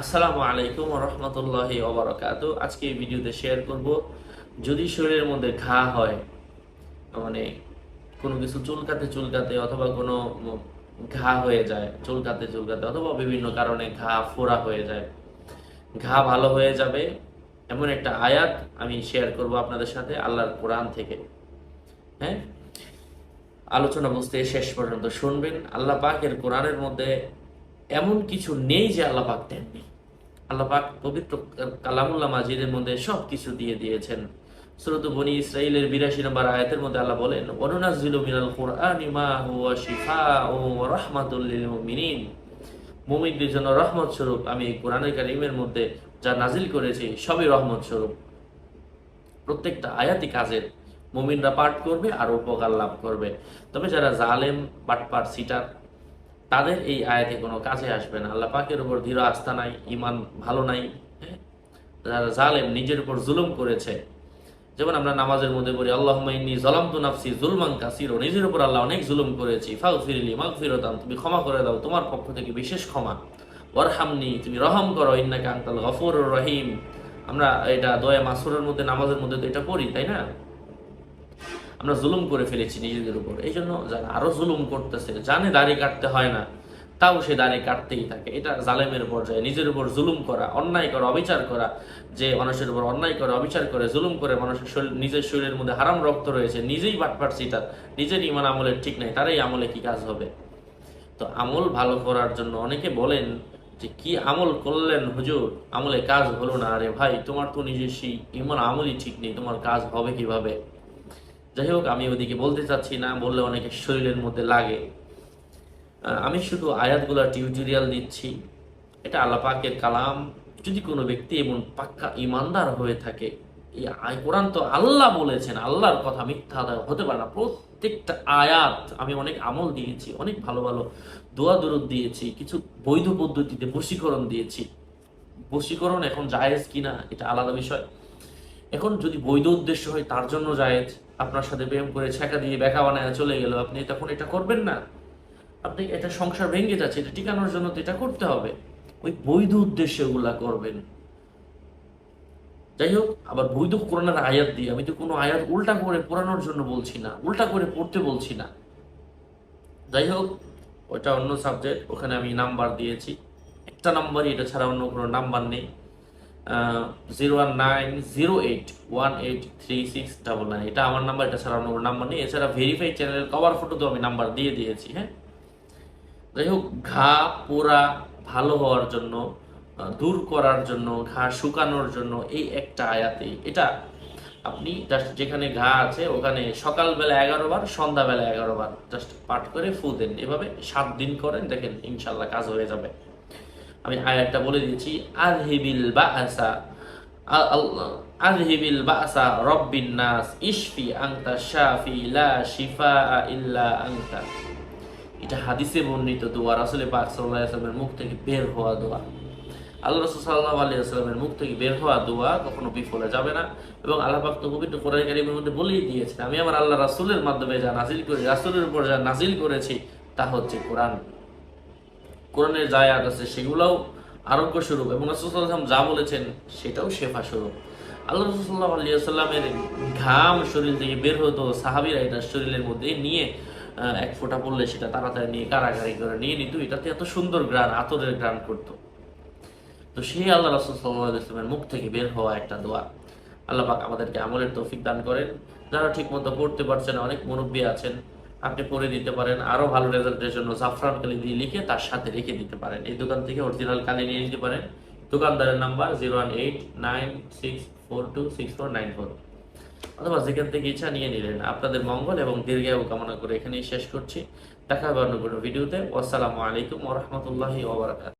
আসসালামু আলাইকুম রহমতুল্লাহ ওবরাকাত আজকে এই ভিডিওতে শেয়ার করব, যদি শরীরের মধ্যে ঘা হয় মানে কোনো কিছু চুলকাতে চুলকাতে অথবা কোনো ঘা হয়ে যায়, চুলকাতে চুলকাতে অথবা বিভিন্ন কারণে ঘা ফোড়া হয়ে যায়, ঘা ভালো হয়ে যাবে, এমন একটা আয়াত আমি শেয়ার করব আপনাদের সাথে আল্লাহর কোরআন থেকে। হ্যাঁ? আলোচনা বুঝতে শেষ পর্যন্ত শুনবেন। আল্লাহ পাকের কোরআনের মধ্যে এমন কিছু নেই যে আল্লাহ পাক দেননি। আল্লাহ পাক পবিত্র কালামুল্লাহ মাজিদের মধ্যে সব কিছু দিয়ে দিয়েছেন। সুরত বনি ইসরাইলের বিরাশি নম্বর আয়াতের মধ্যে আল্লাহ বলেন অনুনাজিলু মিনাল কুরআনি মা হুয়া শিফাউ ওয়া রাহমাতুল লিল মুমিনিন। মুমিনদের জন্য রহমত স্বরূপ আমি কোরআনের কারিমের মধ্যে যা নাজিল করেছি, সবই রহমত স্বরূপ। প্রত্যেকটা আয়াতি কাজের। মুমিনরা পাঠ করবে আর উপকার লাভ করবে। তবে যারা জালেম, বাটপার, সিটার তাদের এই আয়াতে কোনো কাজে আসবে না। আল্লাহ পাকের উপর দৃঢ় আস্থা নাই ইমান ভালো নাই হ্যাঁ? যারা জালেম নিজের উপর জুলুম করেছে। যেমন আমরা নামাজের মধ্যে বলি আল্লাহ ইন্নি জলাম তু নাফসি জুলমান কাসিরো। নিজের উপর আল্লাহ অনেক জুলুম করেছি। ফাউ ফিরলি মাগ ফিরতাম তুমি ক্ষমা করে দাও, তোমার পক্ষ থেকে বিশেষ ক্ষমা। ওয়ারহামনি, তুমি রহম করো, ইন্নাকা আনতাল গফুর রহিম। আমরা এটা দয়া মাসুরের মধ্যে, নামাজের মধ্যে তো এটা পড়ি, তাই না? আমরা জুলুম করে ফেলেছি নিজেদের উপর। এই জন্য যারা আরও জুলুম করতেছে, জানে দাড়ি কাটতে হয় না, তাও সে দাড়ি কাটতেই থাকে। এটা জালেমের পর্যায়ে, নিজের উপর জুলুম করা, অন্যায় করা, অবিচার করা, যে মানুষের উপর অন্যায় করে, অবিচার করে, জুলুম করে মানুষের শরীর, নিজের শরীরের মধ্যে হারাম রক্ত রয়েছে, নিজেই বাটপাট সিটার নিজের ইমান আমলের ঠিক নাই তারাই আমলে কি কাজ হবে? তো আমল ভালো করার জন্য অনেকে বলেন যে, কি আমল করলেন হুজুর? আমলে কাজ হলো না। আরে ভাই, তোমার তো নিজস্ব ইমান আমলই ঠিক নেই, তোমার কাজ হবে কীভাবে? যাই হোক, আমি ওদিকে বলতে চাচ্ছি না, বললে অনেকে শরীরের মধ্যে লাগে। আমি শুধু আয়াতগুলোর টিউটোরিয়াল দিচ্ছি। এটা আল্লাহ পাকের কালাম। যদি কোনো ব্যক্তি এমন পাক্কা ইমানদার হয়ে থাকে, এই আয়, কোরআন তো আল্লাহ বলেছেন, আল্লাহর কথা মিথ্যা হতে পারে না। প্রত্যেকটা আয়াত আমি অনেক আমল দিয়েছি, অনেক ভালো ভালো দোয়া দরুদ দিয়েছি, কিছু বৈধ পদ্ধতিতে বশীকরণ দিয়েছি। বশীকরণ এখন জায়েজ কিনা, এটা আলাদা বিষয়। এখন যদি বৈধ উদ্দেশ্য হয়, তার জন্য জায়েজ। আপনার সাথে প্রেম করে ছেঁকা দিয়ে বেকা বানায় চলে গেল। আপনি তখন এটা করবেন না। আপনি এটা সংসার ভেঙে যাচ্ছে, এটা টিকানোর জন্য তো এটা করতে হবে। ওই বৈধ উদ্দেশ্যে ওগুলা করবেন। যাই হোক, আবার বৈধ কোরআনের আয়াত দিয়ে, আমি তো কোনো আয়াত উল্টা করে পড়ানোর জন্য বলছি না, উল্টা করে পড়তে বলছি না। যাই হোক ওটা অন্য সাবজেক্ট ওখানে আমি নাম্বার দিয়েছি। একটা নাম্বারই এটা ছাড়া অন্য কোনো নাম্বার নেই। Zero one nine zero eight one eight three six double nine এটা আমার নাম্বার এটা ছাড়া অন্য নাম্বার নেই। এছাড়া ভেরিফাই চ্যানেলের কভার ফটোতেও আমি নাম্বার দিয়ে দিয়েছি হ্যাঁ? যাই হোক, ঘা পোড়া ভালো হওয়ার জন্য দূর করার জন্য, ঘা শুকানোর জন্য এই একটা আয়াতে এটা আপনি জাস্ট যেখানে ঘা আছে, ওখানে সকালবেলা এগারো বার, সন্ধ্যাবেলা এগারো বার জাস্ট পাঠ করে ফু দেন। এভাবে সাত দিন করেন, দেখেন ইনশাল্লাহ কাজ হয়ে যাবে। আমি আয়াতটা বলে দিয়েছি আজহিবিল বাসা আজহিবিল বাসা রব্বিন নাস, ইশফি আংতা শাফি লা শিফা ইল্লা আংতা এটা হাদিসে বর্ণিত দোয়া রাসুলের পাক সাল্লাহ আসলামের মুখ থেকে বের হওয়া দোয়া। আল্লাহ রসুল সাল্লাহ আলী আসলামের মুখ থেকে বের হওয়া দোয়া কখনো বিফলে যাবে না এবং আল্লাহ পাক তো পবিত্র কোরআন কারিমের মধ্যে বলেই দিয়েছেন, আমি আমার আল্লাহ রাসুলের মাধ্যমে যা নাজিল করি, রাসুলের উপর যা নাজিল করেছি, তা হচ্ছে কোরআন। কোরআনের যা আয়াত আছে সেগুলোও আরোগ্য স্বরূপ এবং রসুলাম যা বলেছেন সেটাও শেফা স্বরূপ। আল্লাহ রসুল্লাহ আলিয়া সাল্লামের ঘাম শরীর থেকে বের হতো, সাহাবিরা এটা শরীরের মধ্যে নিয়ে এক ফোঁটা পড়লে সেটা তাড়াতাড়ি নিয়ে কারাগারি করে নিয়ে নিত। এটাতে এত সুন্দর গ্রান আতরের গ্রান করতো। তো সেই আল্লাহ রসুল সাল্লাহ মুখ থেকে বের হওয়া একটা দোয়া। আল্লাহ পাক আমাদেরকে আমলের তৌফিক দান করেন। যারা ঠিক মতো পড়তে পারছেন অনেক মুরব্বী আছেন আপনি পরে দিতে পারেন, আরও ভালো রেজাল্টের জন্য জাফরান কালি দিয়ে লিখে তার সাথে রেখে দিতে পারেন। এই দোকান থেকে অরিজিনাল কালি নিয়ে নিতে পারেন। দোকানদারের number zero one eight nine six four two six four nine four অথবা যেখান থেকে ইচ্ছা নিয়ে নিলেন। আপনাদের মঙ্গল এবং দীর্ঘায়ু কামনা করে এখানেই শেষ করছি। দেখা হবে অন্য কোনো ভিডিওতে আসসালামু আলাইকুম ওরহমতুল্লাহি ওবরাকাত